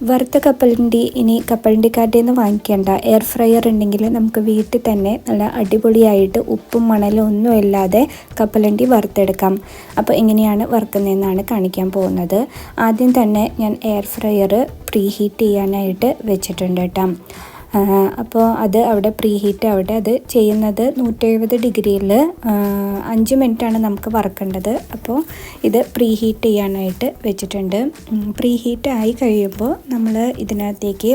വറുത്ത കപ്പലണ്ടി ഇനി കപ്പലണ്ടിക്കാട്ടിൽ നിന്ന് വാങ്ങിക്കേണ്ട എയർ ഫ്രയർ ഉണ്ടെങ്കിൽ നമുക്ക് വീട്ടിൽ തന്നെ നല്ല അടിപൊളിയായിട്ട് ഉപ്പും മണലും ഒന്നും ഇല്ലാതെ കപ്പലണ്ടി വറുത്തെടുക്കാം. അപ്പോൾ എങ്ങനെയാണ് വറുക്കുന്നതെന്നാണ് കാണിക്കാൻ പോകുന്നത്. ആദ്യം തന്നെ ഞാൻ എയർ ഫ്രയർ പ്രീ ഹീറ്റ് ചെയ്യാനായിട്ട് വെച്ചിട്ടുണ്ട് കേട്ടോ. അപ്പോൾ അത് അവിടെ പ്രീ ഹീറ്റ് അവിടെ അത് ചെയ്യുന്നത് നൂറ്റെഴുപത് ഡിഗ്രിയിൽ അഞ്ച് മിനിറ്റാണ് നമുക്ക് വറക്കേണ്ടത്. അപ്പോൾ ഇത് പ്രീ ഹീറ്റ് ചെയ്യാനായിട്ട് വെച്ചിട്ടുണ്ട്. പ്രീ ഹീറ്റ് ആയി കഴിയുമ്പോൾ നമ്മൾ ഇതിനകത്തേക്ക്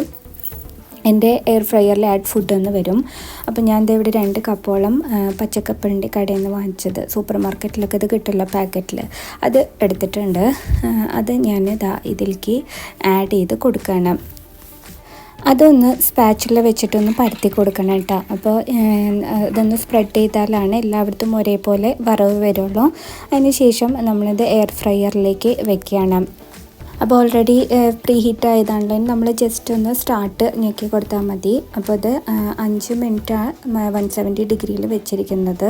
എന്റെ എയർ ഫ്രയറിൽ ആഡ് ഫുഡ് എന്ന് വരും. അപ്പോൾ ഞാൻ ഇവിടെ രണ്ട് കപ്പോളം പച്ചക്കപ്പിന്റെ കടയിൽ നിന്ന് വാങ്ങിച്ചത്. സൂപ്പർ മാർക്കറ്റിലൊക്കെ ഇത് കിട്ടില്ല പാക്കറ്റിൽ. അത് എടുത്തിട്ടുണ്ട്. അത് ഞാൻ ഇതാ ഇതിലേക്ക് ആഡ് ചെയ്ത് കൊടുക്കണം അതൊന്ന് സ്പാച്ചിൽ വെച്ചിട്ടൊന്ന് പരത്തി കൊടുക്കണം കേട്ടോ. അപ്പോൾ ഇതൊന്ന് സ്പ്രെഡ് ചെയ്താലാണ് എല്ലായിടത്തും ഒരേപോലെ വറവ് വരുള്ളൂ. അതിന് ശേഷം നമ്മളിത് എയർ ഫ്രയറിലേക്ക് വെക്കുകയാണ്. അപ്പോൾ ഓൾറെഡി പ്രീ ഹീറ്റ് ആയതാണെങ്കിൽ നമ്മൾ ജസ്റ്റ് ഒന്ന് സ്റ്റാർട്ട് ഞെക്കി കൊടുത്താൽ മതി. അപ്പോൾ അത് അഞ്ച് മിനിറ്റ് വൺ സെവന്റി ഡിഗ്രിയിൽ വെച്ചിരിക്കുന്നത്.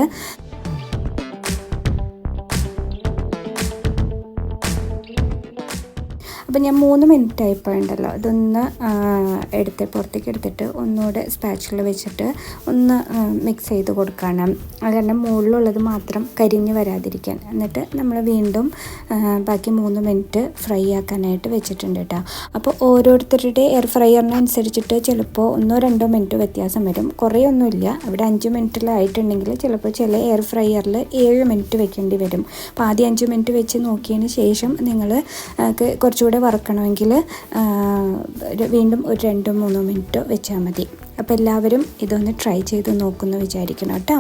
അപ്പോൾ ഞാൻ മൂന്ന് മിനിറ്റ് ആയപ്പോൾ ഉണ്ടല്ലോ ഇതൊന്ന് എടുത്ത് പുറത്തേക്ക് എടുത്തിട്ട് ഒന്നുകൂടെ സ്പാച്ചിൽ വെച്ചിട്ട് ഒന്ന് മിക്സ് ചെയ്ത് കൊടുക്കണം. കാരണം മുകളിലുള്ളത് മാത്രം കരിഞ്ഞ് വരാതിരിക്കാൻ. എന്നിട്ട് നമ്മൾ വീണ്ടും ബാക്കി മൂന്ന് മിനിറ്റ് ഫ്രൈ ആക്കാനായിട്ട് വെച്ചിട്ടുണ്ട് കേട്ടോ. അപ്പോൾ ഓരോരുത്തരുടെ എയർ ഫ്രൈയറിനനുസരിച്ചിട്ട് ചിലപ്പോൾ ഒന്നോ രണ്ടോ മിനിറ്റ് വ്യത്യാസം വരും. കുറേ ഒന്നുമില്ല അവിടെ അഞ്ച് മിനിറ്റിലായിട്ടുണ്ടെങ്കിൽ ചിലപ്പോൾ ചില എയർ ഫ്രൈയറിൽ ഏഴ് മിനിറ്റ് വെക്കേണ്ടി വരും. അപ്പോൾ ആദ്യം അഞ്ച് മിനിറ്റ് വെച്ച് നോക്കിയതിന് ശേഷം നിങ്ങൾ കുറച്ചുകൂടെ വറക്കണമെങ്കിൽ വീണ്ടും ഒരു രണ്ടോ മൂന്നോ മിനിറ്റോ വെച്ചാൽ മതി. അപ്പോൾ എല്ലാവരും ഇതൊന്ന് ട്രൈ ചെയ്ത് നോക്കുമെന്ന് വിചാരിക്കണം കേട്ടോ.